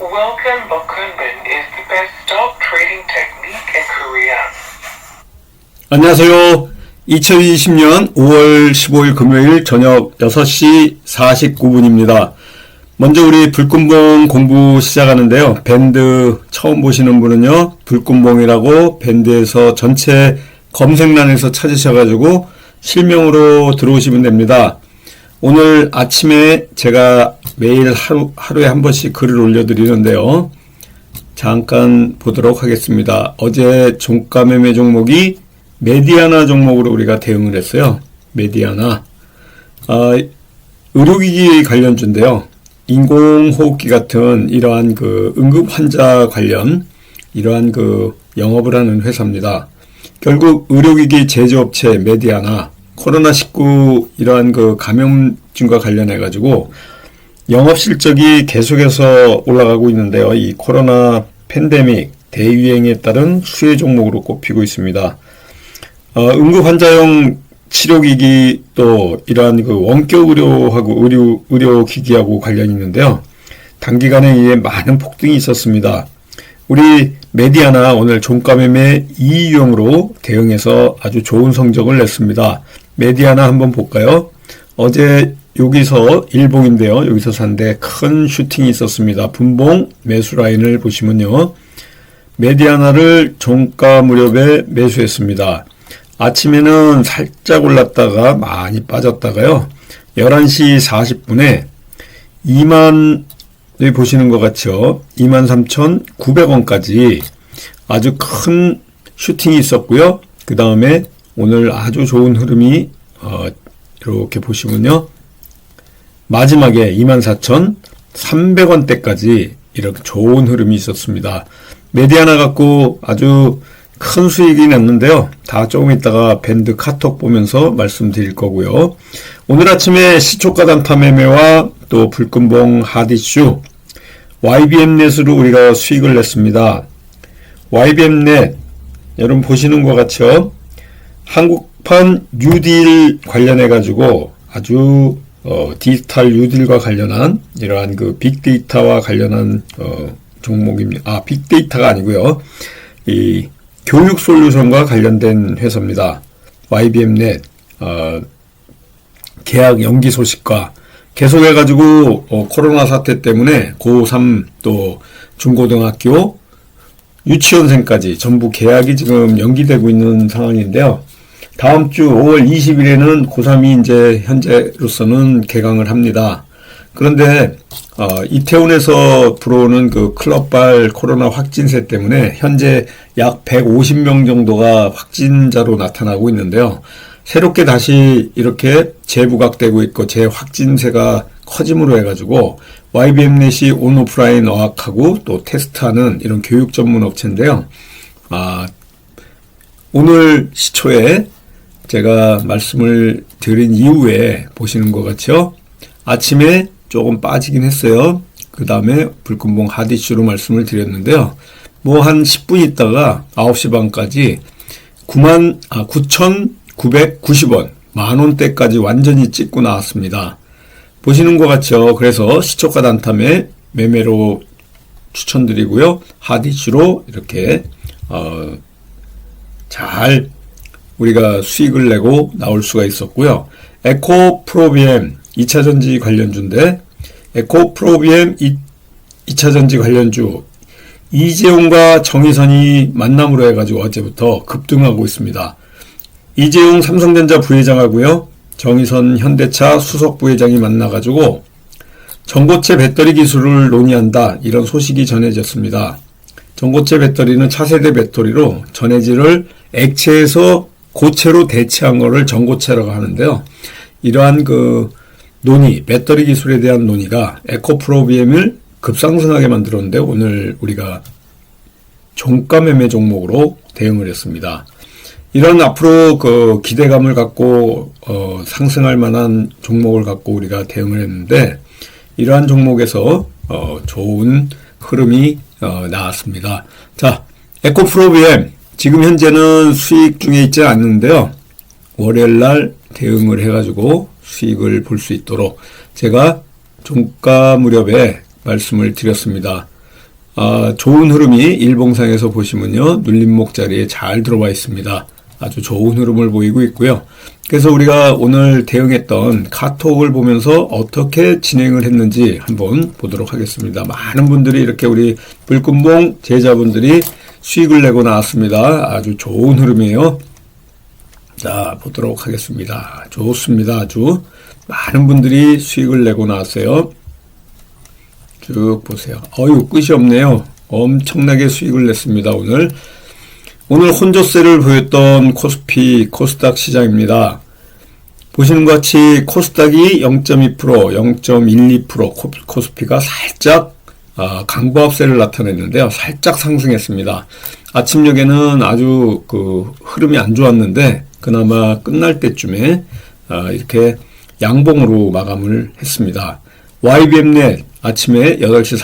Welcome Bakunbin is the best stock trading technique in Korea. 안녕하세요. 2020년 5월 15일 금요일 저녁 6시 49분입니다. 먼저 우리 불금봉 공부 시작하는데요. 밴드 처음 보시는 분은요. 불금봉이라고 밴드에서 전체 검색란에서 찾으셔가지고 실명으로 들어오시면 됩니다. 오늘 아침에 제가 매일 하루, 하루에 한 번씩 글을 올려드리는데요. 잠깐 보도록 하겠습니다. 어제 종가 매매 종목이 메디아나 종목으로 우리가 대응을 했어요. 메디아나. 아, 의료기기 관련주인데요. 인공호흡기 같은 이러한 그 응급 환자 관련 이러한 그 영업을 하는 회사입니다. 결국 의료기기 제조업체 메디아나 코로나19 이러한 그 감염증과 관련해 가지고 영업 실적이 계속해서 올라가고 있는데요. 이 코로나 팬데믹 대유행에 따른 수혜 종목으로 꼽히고 있습니다. 어, 응급 환자용 치료기기 또 이러한 그 원격 의료하고 의료 의료 기기하고 관련이 있는데요. 단기간에 이에 많은 폭등이 있었습니다. 우리 메디아나 오늘 종가 매매 2유형으로 대응해서 아주 좋은 성적을 냈습니다. 메디아나 한번 볼까요? 어제 여기서 일봉인데요. 여기서 산데 큰 슈팅이 있었습니다. 분봉 매수 라인을 보시면요. 메디아나를 종가 무렵에 매수했습니다. 아침에는 살짝 올랐다가 많이 빠졌다가요. 11시 40분에 2만 여기 보시는 것 같죠? 23,900원까지 아주 큰 슈팅이 있었고요. 그 다음에 오늘 아주 좋은 흐름이 어, 이렇게 보시면요. 마지막에 24,300원대까지 이렇게 좋은 흐름이 있었습니다. 메디아나 갖고 아주 큰 수익이 났는데요. 다 조금 있다가 밴드 카톡 보면서 말씀드릴 거고요. 오늘 아침에 시초가 단타 매매와 또 불금봉 하디슈 YBM넷으로 우리가 수익을 냈습니다. YBM넷 여러분 보시는 것 같죠? 한국판 뉴딜 관련해 가지고 아주 어, 디지털 뉴딜과 관련한 이러한 그 빅데이터와 관련한 어, 종목입니다. 아 빅데이터가 아니고요. 이 교육 솔루션과 관련된 회사입니다. YBM넷 어, 계약 연기 소식과 계속해가지고 어, 코로나 사태 때문에 고3 또 중고등학교 유치원생까지 전부 계약이 지금 연기되고 있는 상황인데요. 다음 주 5월 20일에는 고3이 이제 현재로서는 개강을 합니다. 그런데 어, 이태원에서 불어오는 그 클럽발 코로나 확진세 때문에 현재 약 150명 정도가 확진자로 나타나고 있는데요. 새롭게 다시 이렇게 재부각되고 있고 재확진세가 커짐으로 해가지고 YBM넷이 온오프라인 어학하고 또 테스트하는 이런 교육 전문 업체인데요. 아, 오늘 시초에 제가 말씀을 드린 이후에 보시는 것 같죠? 아침에 조금 빠지긴 했어요. 그 다음에 불금봉 하디슈로 말씀을 드렸는데요. 뭐 한 10분 있다가 9시 반까지 9만, 아, 9,990원, 만원대까지 완전히 찍고 나왔습니다. 보시는 것 같죠? 그래서 시초가 단탐에 매매로 추천드리고요. 하디슈로 이렇게, 어, 잘 우리가 수익을 내고 나올 수가 있었고요. 에코 프로비엠 2차 전지 관련주인데 에코 프로비엠 2차 전지 관련주 이재용과 정의선이 만남으로 해가지고 어제부터 급등하고 있습니다. 이재용 삼성전자 부회장하고요. 정의선 현대차 수석 부회장이 만나가지고 전고체 배터리 기술을 논의한다 이런 소식이 전해졌습니다. 전고체 배터리는 차세대 배터리로 전해질을 액체에서 고체로 대체한 거를 전고체라고 하는데요. 이러한 그 논의, 배터리 기술에 대한 논의가 에코프로비엠을 급상승하게 만들었는데 오늘 우리가 종가 매매 종목으로 대응을 했습니다. 이런 앞으로 그 기대감을 갖고 어 상승할 만한 종목을 갖고 우리가 대응을 했는데 이러한 종목에서 어 좋은 흐름이 어 나왔습니다. 자, 에코프로비엠 지금 현재는 수익 중에 있지 않는데요. 월요일 날 대응을 해가지고 수익을 볼 수 있도록 제가 종가 무렵에 말씀을 드렸습니다. 아, 좋은 흐름이 일봉상에서 보시면요. 눌림목 자리에 잘 들어와 있습니다. 아주 좋은 흐름을 보이고 있고요. 그래서 우리가 오늘 대응했던 카톡을 보면서 어떻게 진행을 했는지 한번 보도록 하겠습니다. 많은 분들이 이렇게 우리 불금봉 제자분들이 수익을 내고 나왔습니다. 아주 좋은 흐름이에요. 자, 보도록 하겠습니다. 좋습니다. 아주 많은 분들이 수익을 내고 나왔어요. 쭉 보세요. 어유 끝이 없네요. 엄청나게 수익을 냈습니다. 오늘 오늘 혼조세를 보였던 코스피 코스닥 시장입니다. 보시는 것 같이 코스닥이 0.2%, 0.12%, 코스피가 살짝 아, 강보합세를 나타냈는데요. 살짝 상승했습니다. 아침녘에는 아주 그 흐름이 안 좋았는데 그나마 끝날 때쯤에 아, 이렇게 양봉으로 마감을 했습니다. YBM넷 아침에 8시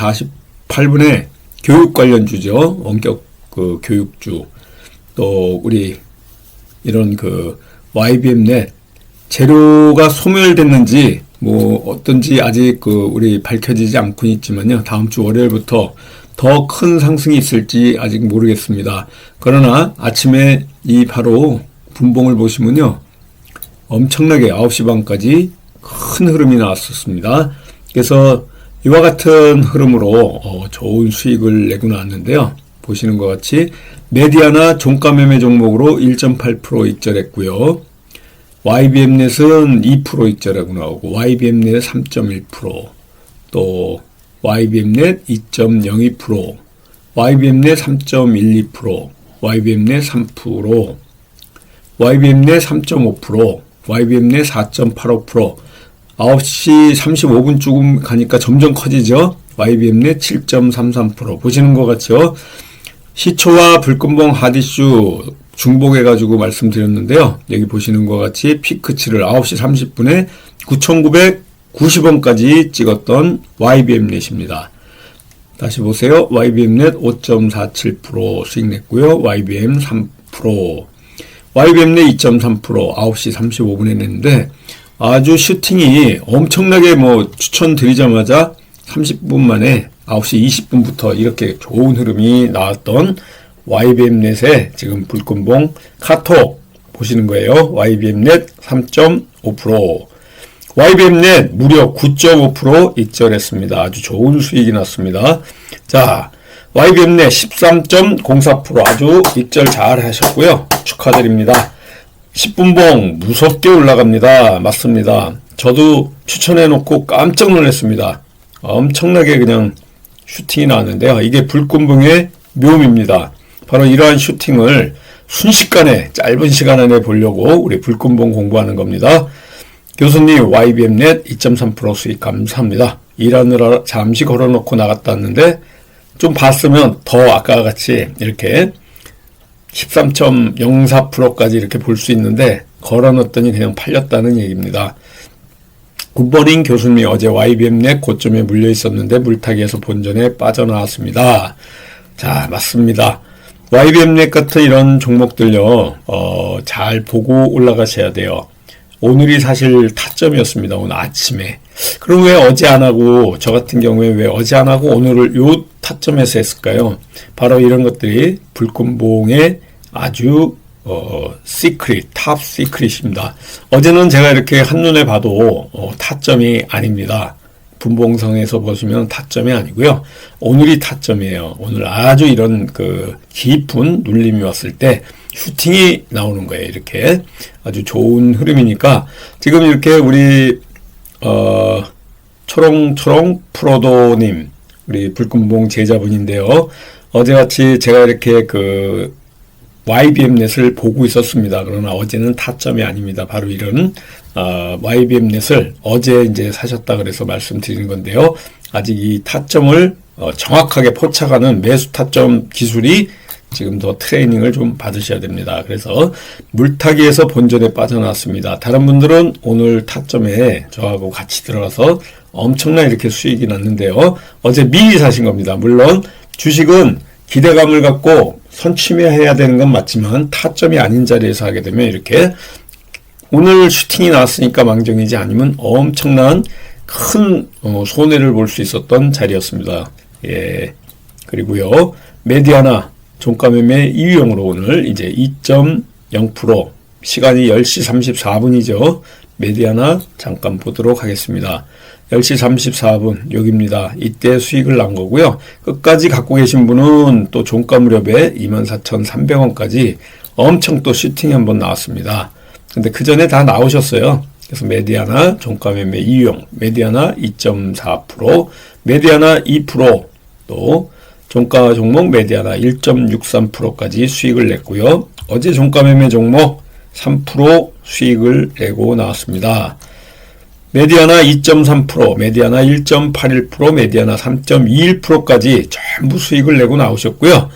48분에 교육 관련주죠. 원격 그 교육주. 또 우리 이런 그 YBM넷 재료가 소멸됐는지 뭐 어떤지 아직 그 우리 밝혀지지 않고 있지만요. 다음 주 월요일부터 더 큰 상승이 있을지 아직 모르겠습니다. 그러나 아침에 이 바로 분봉을 보시면요. 엄청나게 9시 반까지 큰 흐름이 나왔었습니다. 그래서 이와 같은 흐름으로 어, 좋은 수익을 내고 나왔는데요. 보시는 것 같이 메디아나 종가 매매 종목으로 1.8% 익절했고요. YBM넷은 2% 익절하고 나오고 YBM넷 3.1%, 또 YBM넷 2.02%, YBM넷 3.12%, YBM넷 3%, YBM넷 3.5%, YBM넷 4.85%, 9시 35분쯤 가니까 점점 커지죠. YBM넷 7.33% 보시는 것 같죠. 시초와 불금봉 하디슈 중복해가지고 말씀드렸는데요. 여기 보시는 것 같이 피크치를 9시 30분에 9,990원까지 찍었던 YBM넷입니다. 다시 보세요. YBM넷 5.47% 수익 냈고요. YBM 3%, YBM넷 2.3% 9시 35분에 냈는데 아주 슈팅이 엄청나게 뭐 추천드리자마자 30분 만에 9시 20분부터 이렇게 좋은 흐름이 나왔던 YBM넷의 지금 불금봉 카톡 보시는 거예요. YBM넷 3.5%, YBM넷 무려 9.5% 익절했습니다. 아주 좋은 수익이 났습니다. 자, YBM넷 13.04% 아주 익절 잘 하셨고요. 축하드립니다. 10분봉 무섭게 올라갑니다. 맞습니다. 저도 추천해 놓고 깜짝 놀랐습니다. 엄청나게 그냥 슈팅이 나왔는데요. 이게 불금봉의 묘미입니다. 바로 이러한 슈팅을 순식간에 짧은 시간 안에 보려고 우리 불금봉 공부하는 겁니다. 교수님 YBM넷 2.3% 수익 감사합니다. 일하느라 잠시 걸어놓고 나갔다 왔는데 좀 봤으면 더 아까 같이 이렇게 13.04%까지 이렇게 볼 수 있는데 걸어놨더니 그냥 팔렸다는 얘기입니다. 굿버링 교수님이 어제 YBM 내 고점에 물려 있었는데 물타기에서 본전에 빠져나왔습니다. 자, 맞습니다. YBM 넷 같은 이런 종목들요, 어, 잘 보고 올라가셔야 돼요. 오늘이 사실 타점이었습니다. 오늘 아침에. 그럼 왜 어제 안 하고, 저 같은 경우에 왜 어제 안 하고 오늘을 요 타점에서 했을까요? 바로 이런 것들이 불금봉의 아주 어, 시크릿, 탑 시크릿입니다. 어제는 제가 이렇게 한눈에 봐도 어, 타점이 아닙니다. 분봉성에서 보시면 타점이 아니고요. 오늘이 타점이에요. 오늘 아주 이런 그 깊은 눌림이 왔을 때 슈팅이 나오는 거예요. 이렇게 아주 좋은 흐름이니까 지금 이렇게 우리 어, 초롱초롱 프로도님 우리 불금봉 제자분인데요. 어제같이 제가 이렇게 그 YBM넷을 보고 있었습니다. 그러나 어제는 타점이 아닙니다. 바로 이런 어, YBM넷을 어제 이제 사셨다 그래서 말씀드리는 건데요. 아직 이 타점을 어, 정확하게 포착하는 매수 타점 기술이 지금 더 트레이닝을 좀 받으셔야 됩니다. 그래서 물타기에서 본전에 빠져나왔습니다. 다른 분들은 오늘 타점에 저하고 같이 들어가서 엄청난 이렇게 수익이 났는데요. 어제 미리 사신 겁니다. 물론 주식은 기대감을 갖고 선취해야 되는 건 맞지만 타점이 아닌 자리에서 하게 되면 이렇게 오늘 슈팅이 나왔으니까 망정이지 아니면 엄청난 큰 어, 손해를 볼 수 있었던 자리였습니다. 예. 그리고요, 메디아나 종가매매 이유용으로 오늘 이제 2.0% 시간이 10시 34분이죠. 메디아나 잠깐 보도록 하겠습니다. 10시 34분 여기입니다. 이때 수익을 난 거고요. 끝까지 갖고 계신 분은 또 종가 무렵에 24,300원까지 엄청 또 슈팅이 한번 나왔습니다. 근데 그 전에 다 나오셨어요. 그래서 메디아나 종가 매매 이용, 메디아나 2.4%, 메디아나 2%또 종가 종목 메디아나 1.63%까지 수익을 냈고요. 어제 종가 매매 종목 3% 수익을 내고 나왔습니다. 메디아나 2.3%, 메디아나 1.81%, 메디아나 3.21%까지 전부 수익을 내고 나오셨고요.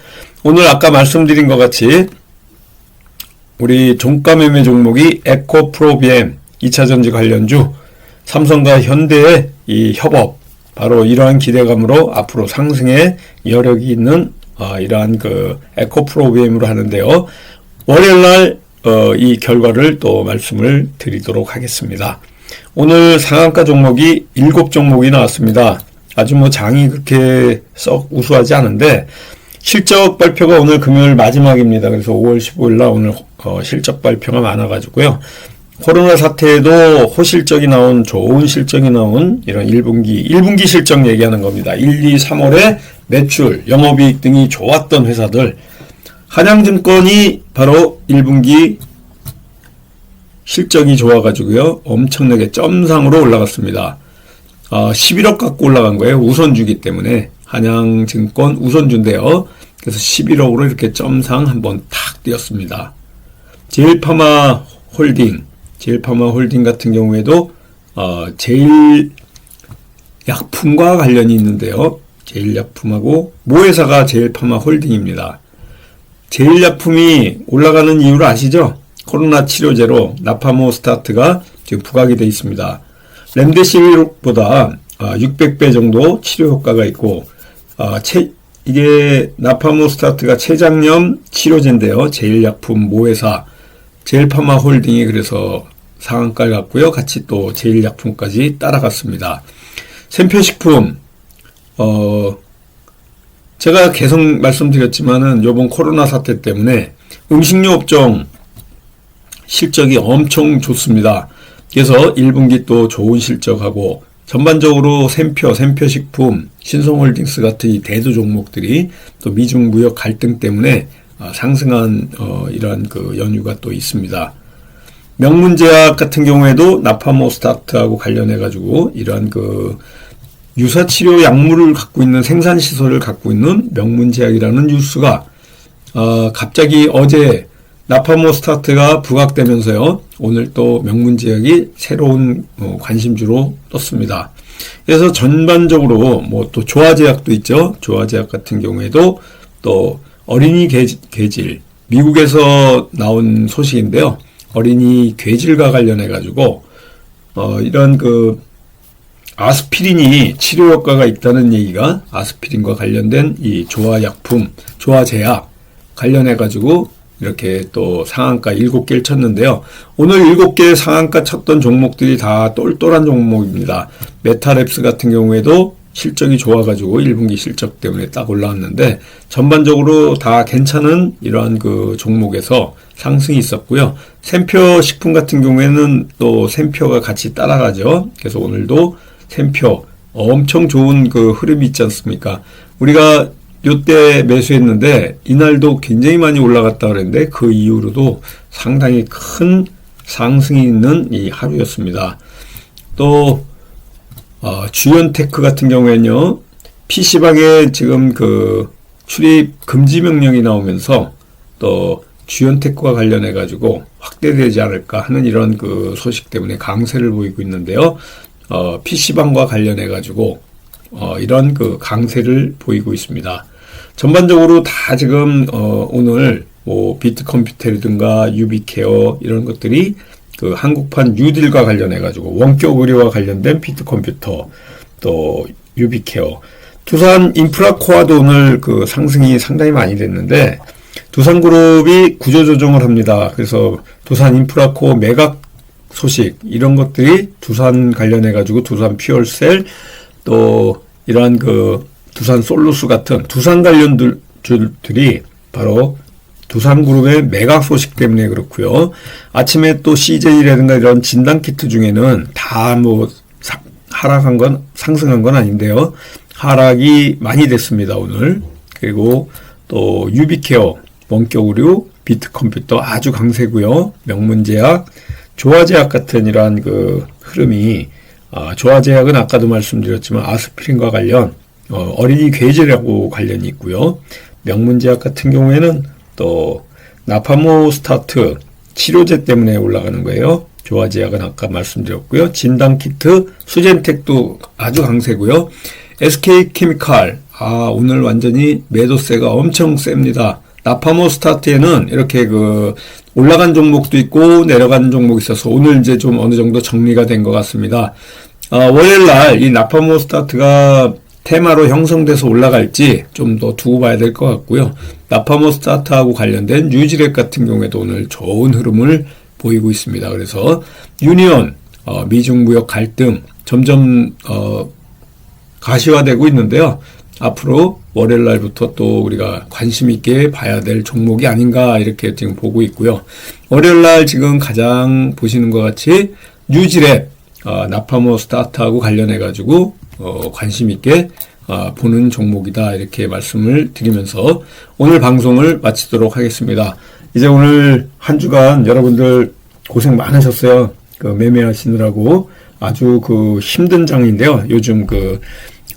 오늘 아까 말씀드린 것 같이 우리 종가 매매 종목이 에코 프로비엠 2차전지 관련주 삼성과 현대의 이 협업 바로 이러한 기대감으로 앞으로 상승에 여력이 있는 어, 이러한 그 에코 프로비엠으로 하는데요. 월요일 날 어, 이 결과를 또 말씀을 드리도록 하겠습니다. 오늘 상한가 종목이 7종목이 나왔습니다. 아주 뭐 장이 그렇게 썩 우수하지 않은데 실적 발표가 오늘 금요일 마지막입니다. 그래서 5월 15일 날 오늘 어, 실적 발표가 많아가지고요. 코로나 사태에도 호실적이 나온 좋은 실적이 나온 이런 1분기 1분기 실적 얘기하는 겁니다. 1, 2, 3월에 매출, 영업이익 등이 좋았던 회사들 한양증권이 바로 1분기 실적이 좋아가지고요. 엄청나게 점상으로 올라갔습니다. 어, 11억 갖고 올라간 거예요. 우선주기 때문에. 한양증권 우선주인데요. 그래서 11억으로 이렇게 점상 한번 탁 뛰었습니다. 제일파마 홀딩, 제일파마 홀딩 같은 경우에도 어, 제일 약품과 관련이 있는데요. 제일약품하고 모회사가 제일파마 홀딩입니다. 제일약품이 올라가는 이유를 아시죠? 코로나 치료제로 나파모 스타트가 지금 부각이 되어 있습니다. 렘데시비르보다 600배 정도 치료 효과가 있고 어, 체, 이게 나파모 스타트가 췌장염 치료제인데요. 제일약품 모회사 제일파마 홀딩이 그래서 상한가를 갔고요. 같이 또 제일약품까지 따라갔습니다. 샘표식품 어 제가 계속 말씀드렸지만은 요번 코로나 사태 때문에 음식료 업종 실적이 엄청 좋습니다. 그래서 1분기 또 좋은 실적하고 전반적으로 샘표, 샘표식품, 신성홀딩스 같은 이 대두 종목들이 또 미중 무역 갈등 때문에 어, 상승한 어, 이러한 그 연유가 또 있습니다. 명문제약 같은 경우에도 나파모 스타트하고 관련해 가지고 이러한 그 유사치료 약물을 갖고 있는 생산 시설을 갖고 있는 명문제약이라는 뉴스가 어, 갑자기 어제 나파모 스타트가 부각되면서요. 오늘 또 명문제약이 새로운 어, 관심주로 떴습니다. 그래서 전반적으로 뭐 또 조화제약도 있죠. 조화제약 같은 경우에도 또 어린이 괴질 미국에서 나온 소식인데요. 어린이 괴질과 관련해 가지고 어 이런 그 아스피린이 치료 효과가 있다는 얘기가 아스피린과 관련된 이 조화약품, 조화제약 관련해 가지고 이렇게 또 상한가 7개를 쳤는데요. 오늘 7개 상한가 쳤던 종목들이 다 똘똘한 종목입니다. 메타랩스 같은 경우에도 실적이 좋아가지고 1분기 실적 때문에 딱 올라왔는데 전반적으로 다 괜찮은 이러한 그 종목에서 상승이 있었고요. 샘표 식품 같은 경우에는 또 샘표가 같이 따라가죠. 그래서 오늘도 샘표 엄청 좋은 그 흐름이 있지 않습니까? 우리가 요때 매수했는데 이날도 굉장히 많이 올라갔다 그랬는데 그 이후로도 상당히 큰 상승이 있는 이 하루였습니다. 또 어, 주연테크 같은 경우에는요 PC방에 지금 그 출입 금지 명령이 나오면서 또 주연테크와 관련해 가지고 확대되지 않을까 하는 이런 그 소식 때문에 강세를 보이고 있는데요. 어, PC방과 관련해 가지고 어, 이런 그 강세를 보이고 있습니다. 전반적으로 다 지금 어, 오늘 뭐 비트 컴퓨터라든가 유비케어 이런 것들이 그 한국판 뉴딜과 관련해 가지고 원격 의료와 관련된 비트 컴퓨터 또 유비케어 두산 인프라코아도 오늘 그 상승이 상당히 많이 됐는데 두산그룹이 구조조정을 합니다. 그래서 두산 인프라코어 매각 소식 이런 것들이 두산 관련해 가지고 두산 퓨얼셀 또 이러한 그 두산 솔루스 같은 두산 관련 주들이 바로 두산그룹의 매각 소식 때문에 그렇고요. 아침에 또 CJ라든가 이런 진단 키트 중에는 다 뭐 하락한 건 상승한 건 아닌데요. 하락이 많이 됐습니다 오늘. 그리고 또 유비케어, 원격의료, 비트컴퓨터 아주 강세고요. 명문제약, 조화제약 같은 이러한 그 흐름이 아, 조화제약은 아까도 말씀드렸지만 아스피린과 관련 어, 어린이 괴제라고 관련이 있고요. 명문제약 같은 경우에는 또 나파모 스타트 치료제 때문에 올라가는 거예요. 조화제약은 아까 말씀드렸고요. 진단키트, 수젠텍도 아주 강세고요. SK케미칼 아 오늘 완전히 매도세가 엄청 셉니다. 나파모 스타트에는 이렇게 그 올라간 종목도 있고 내려간 종목이 있어서 오늘 이제 좀 어느 정도 정리가 된 것 같습니다. 아, 월요일 날 이 나파모 스타트가 테마로 형성돼서 올라갈지 좀 더 두고 봐야 될 것 같고요. 나파모 스타트하고 관련된 뉴지랩 같은 경우에도 오늘 좋은 흐름을 보이고 있습니다. 그래서 유니온 어, 미중 무역 갈등 점점 어, 가시화되고 있는데요. 앞으로 월요일 날부터 또 우리가 관심 있게 봐야 될 종목이 아닌가 이렇게 지금 보고 있고요. 월요일 날 지금 가장 보시는 것 같이 뉴지랩 어, 나파모 스타트하고 관련해 가지고 어, 관심 있게 어, 보는 종목이다 이렇게 말씀을 드리면서 오늘 방송을 마치도록 하겠습니다. 이제 오늘 한 주간 여러분들 고생 많으셨어요. 그 매매하시느라고 아주 그 힘든 장인데요. 요즘 그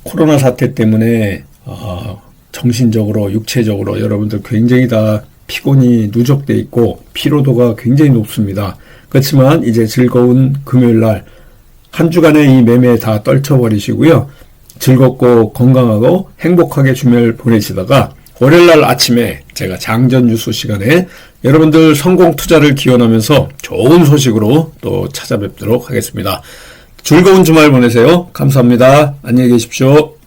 코로나 사태 때문에 어, 정신적으로 육체적으로 여러분들 굉장히 다 피곤이 누적돼 있고 피로도가 굉장히 높습니다. 그렇지만 이제 즐거운 금요일 날 한 주간의 이 매매 다 떨쳐버리시고요. 즐겁고 건강하고 행복하게 주말 보내시다가 월요일 날 아침에 제가 장전 뉴스 시간에 여러분들 성공 투자를 기원하면서 좋은 소식으로 또 찾아뵙도록 하겠습니다. 즐거운 주말 보내세요. 감사합니다. 안녕히 계십시오.